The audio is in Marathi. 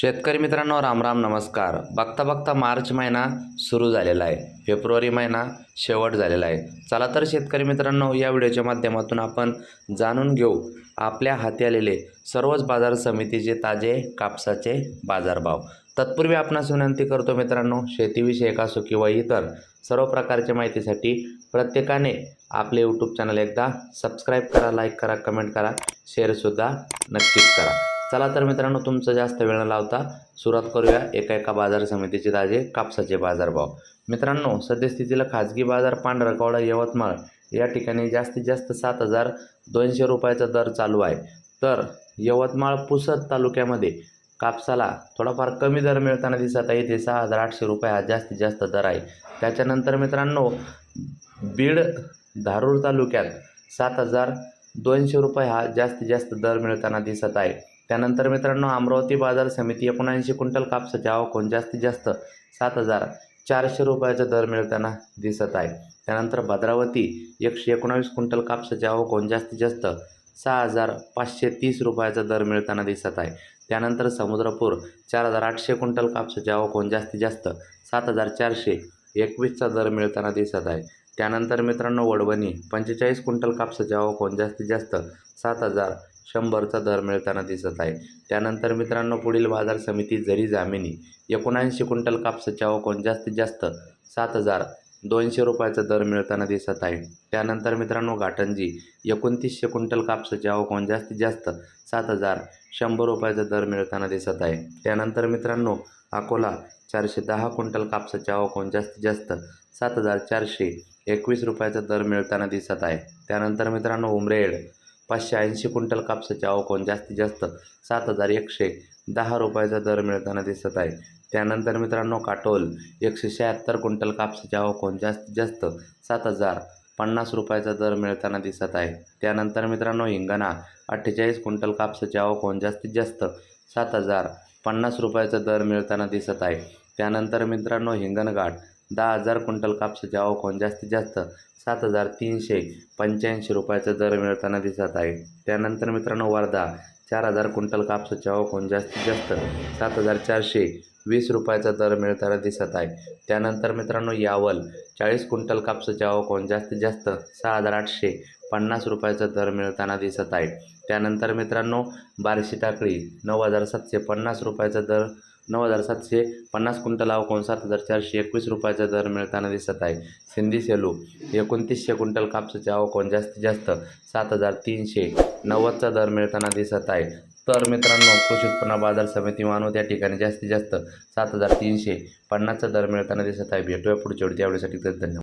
शेतकरी मित्रांनो राम राम नमस्कार. बघता बघता मार्च महिना सुरू झालेला आहे. फेब्रुवारी महिना शेवट झालेला आहे. चला तर शेतकरी मित्रांनो या व्हिडिओच्या माध्यमातून आपण जाणून घेऊ आपल्या हाती आलेले सर्वच बाजार समितीचे ताजे कापसाचे बाजारभाव. तत्पूर्वी आपणास विनंती करतो मित्रांनो शेतीविषयक असो किंवा इतर सर्व प्रकारच्या माहितीसाठी प्रत्येकाने आपले यूट्यूब चॅनल एकदा सबस्क्राईब करा लाईक करा कमेंट करा शेअरसुद्धा नक्कीच करा. चला तर मित्रांनो तुमचं जास्त वेळ न लावता सुरुवात करूया एका एका बाजार समितीचे ताजे कापसाचे बाजारभाव. मित्रांनो सद्यस्थितीला खाजगी बाजार पांढरकवडा यवतमाळ या ठिकाणी जास्तीत जास्त सात हजार दोनशे रुपयाचा दर चालू आहे. तर यवतमाळ पुसद तालुक्यामध्ये कापसाला थोडाफार कमी दर मिळताना दिसत आहे. ते सहा हजार आठशे रुपये हा जास्तीत जास्त दर आहे. त्याच्यानंतर मित्रांनो बीड धारूर तालुक्यात सात हजार दोनशे रुपये हा जास्तीत जास्त दर मिळताना दिसत आहे. त्यानंतर मित्रांनो अमरावती बाजार समिती एकोणऐंशी क्विंटल कापसाच्या आवकून जास्तीत जास्त सात हजार चारशे रुपयाचा दर मिळताना दिसत आहे. त्यानंतर भद्रावती एकशे एकोणावीस क्विंटल कापसाच्या आवकून जास्तीत जास्त सहा हजार पाचशे तीस रुपयाचा दर मिळताना दिसत आहे. त्यानंतर समुद्रपूर चार हजार आठशे क्विंटल कापसाच्या आवकून जास्तीत जास्त सात हजार चारशे एकवीसचा दर मिळताना दिसत आहे. त्यानंतर मित्रांनो वडवणी पंचेचाळीस क्विंटल कापसाच्या आवकून जास्तीत जास्त सात हजार शंभरचा दर मिळताना दिसत आहे. त्यानंतर मित्रांनो पुढील बाजार समिती जरी जामिनी एकोणऐंशी क्विंटल कापसाच्या आवक जास्तीत जास्त सात हजार दोनशे रुपयाचा दर मिळताना दिसत आहे. त्यानंतर मित्रांनो घाटंजी एकोणतीसशे क्विंटल कापसाच्या आवक जास्तीत जास्त सात हजार शंभर रुपयाचा दर मिळताना दिसत आहे. त्यानंतर मित्रांनो अकोला चारशे दहा क्विंटल कापसाच्या आवक जास्तीत जास्त सात हजार चारशे एकवीस रुपयाचा दर मिळताना दिसत आहे. त्यानंतर मित्रांनो उमरेड पाचशे ऐंशी क्विंटल कापसाचे अवकोन जास्तीत जास्त सात हजार एकशे दहा रुपयाचा दर मिळताना दिसत आहे. त्यानंतर मित्रांनो काटोल एकशे शहात्तर क्विंटल कापसाचे अवकोन जास्तीत जास्त सात हजार पन्नास रुपयाचा दर मिळताना दिसत आहे. त्यानंतर मित्रांनो हिंगणा अठ्ठेचाळीस क्विंटल कापसाचे अवकोन जास्तीत जास्त सात हजार पन्नास रुपयाचा दर मिळताना दिसत आहे. त्यानंतर मित्रांनो हिंगणघाट दहा हजार क्विंटल कापसाचे अवकोन जास्तीत जास्त सात हजार तीनशे पंच्याऐंशी रुपयाचा दर मिळताना दिसत आहे. त्यानंतर मित्रांनो वर्धा चार हजार क्विंटल कापसाचे आवक जास्तीत जास्त सात हजार चारशे वीस रुपयाचा दर मिळताना दिसत आहे. त्यानंतर मित्रांनो यावल. चाळीस क्विंटल कापसाचे आवक जास्तीत जास्त सहा हजार आठशे पन्नास रुपयाचा दर मिळताना दिसत आहे. त्यानंतर मित्रांनो बारशी टाकळी नऊ हजार सातशे पन्नास रुपयाचा दर नऊ हजार सातशे पन्नास क्विंटल आवक सात हजार चारशे एकवीस रुपयाचा दर मिळताना दिसत आहे. सिंधी सेलू एकोणतीसशे क्विंटल कापसाचे आवक जास्तीत जास्त सात हजार तीनशे नव्वदचा दर मिळताना दिसत आहे. तर मित्रांनो कृषी उत्पन्न बाजार समिती मानव त्या ठिकाणी जास्तीत जास्त सात हजार तीनशे पन्नासचा दर मिळताना दिसत आहे. भेटूया पुढच्या वेळी त्यावेळेसाठी धन्यवाद.